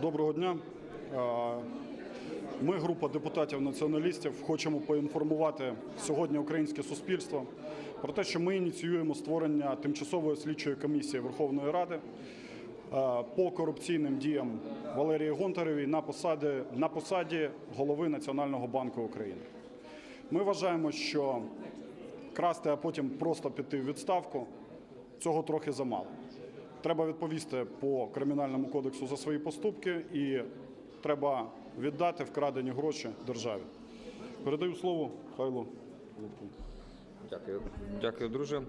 Доброго дня. Ми, група депутатів-націоналістів, хочемо поінформувати сьогодні українське суспільство про те, що ми ініціюємо створення тимчасової слідчої комісії Верховної Ради по корупційним діям Валерії Гонтаревій на посаді, на посаді голови Національного банку України. Ми вважаємо, що красти, а потім просто піти в відставку цього трохи замало. Треба відповісти по кримінальному кодексу за свої поступки і треба віддати вкрадені гроші державі. Передаю слово Хайлу. Дякую, дякую, друже.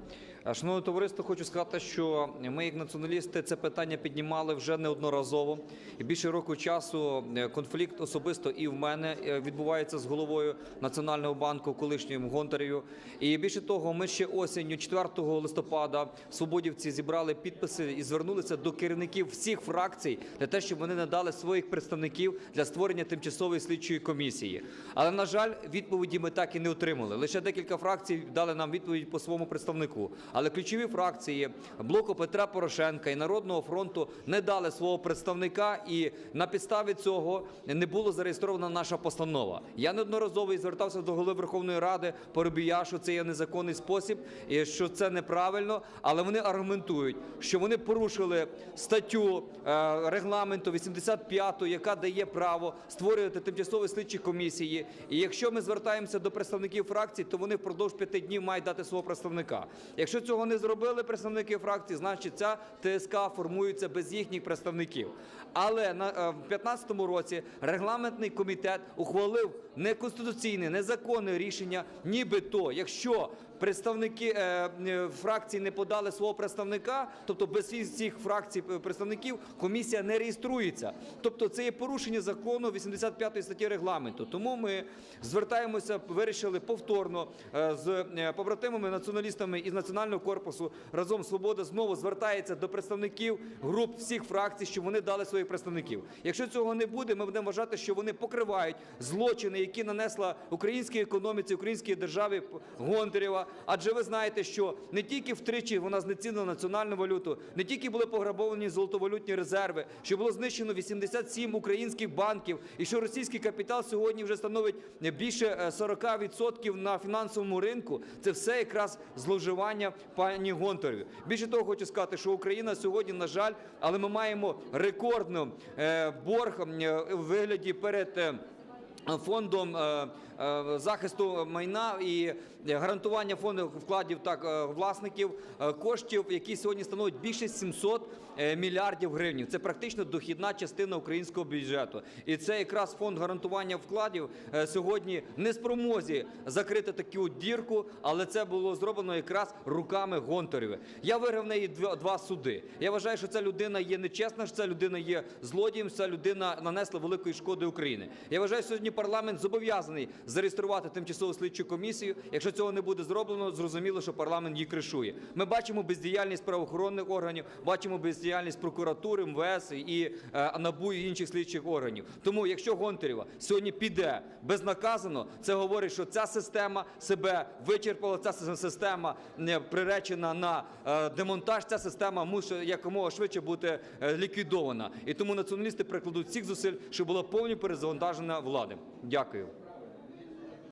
А, Шановне товариство, хочу сказати, що ми, як націоналісти, це питання піднімали вже неодноразово. Більше року часу е, конфлікт особисто і в мене е, відбувається з головою Національного банку, колишнім Гонтаревою. І більше того, ми ще осінню, 4 листопада, свободівці зібрали підписи і звернулися до керівників всіх фракцій для те, щоб вони надали своїх представників для створення тимчасової слідчої комісії. Але на жаль, відповіді ми так і не отримали. Лише декілька фракцій дали нам відповідь по своєму представнику. Але ключові фракції блоку Петра Порошенка і Народного фронту не дали свого представника, і на підставі цього не було зареєстрована наша постанова. Я неодноразово звертався до голови Верховної Ради Парубія, що це є незаконний спосіб, і що це неправильно. Але вони аргументують, що вони порушили статтю е, регламенту 85, яка дає право створювати тимчасові слідчі комісії. І якщо ми звертаємося до представників фракцій, то вони впродовж п'яти днів мають дати свого представника. Якщо цього не зробили представники фракції, значить ця ТСК формується без їхніх представників. Але на е, в 2015 році регламентний комітет ухвалив неконституційне, незаконне рішення, нібито якщо представники е, е, не подали свого представника, тобто без цих фракцій е, представників комісія не реєструється. Тобто це є порушення закону 85 статті регламенту. Тому ми звертаємося, вирішили повторно з побратимами націоналістами із національного корпусу разом свобода знову звертається до представників груп всіх фракцій, щоб вони дали своїх представників. Якщо цього не буде, ми будемо вважати, що вони покривають злочини, які нанесла українській економіці, українській державі Гонтарєва. Адже ви знаєте, що не тільки втричі вона знецінила національну валюту, не тільки були пограбовані золотовалютні резерви, що було знищено 87 українських банків, і що російський капітал сьогодні вже становить більше е, 40% на фінансовому ринку. Це все якраз зловживання пані Гонтареві. Більше того, хочу сказати, що Україна сьогодні, на жаль, але ми маємо рекордну е, борг е, у вигляді перед. е, Фондом е, е, захисту майна і гарантування фонду вкладів так е, власників е, коштів, які сьогодні становлять більше 700 е, мільярдів гривень. Це практично дохідна частина українського бюджету. І це якраз фонд гарантування вкладів е, сьогодні не спромозі закрити таку дірку, але це було зроблено якраз руками Гонтарєва. Я виграв в неї два, суди. Я вважаю, що ця людина є нечесна, що ця людина є злодієм, ця людина нанесла великої шкоди Україні. Я вважаю, сьогодні парламент зобов'язаний зареєструвати тимчасову слідчу комісію. Якщо цього не буде зроблено, зрозуміло, що парламент її кришує. Ми бачимо бездіяльність правоохоронних органів, бачимо бездіяльність прокуратури, МВС і е, НАБУ і інших слідчих органів. Тому, якщо Гонтарєва сьогодні піде безнаказано, це говорить, що ця система себе вичерпала. Ця система не приречена на е, демонтаж. Ця система мусить якомога швидше бути е, ліквідована. І тому націоналісти прикладуть всіх зусиль, щоб була повністю перезавантажена влада. Дякую.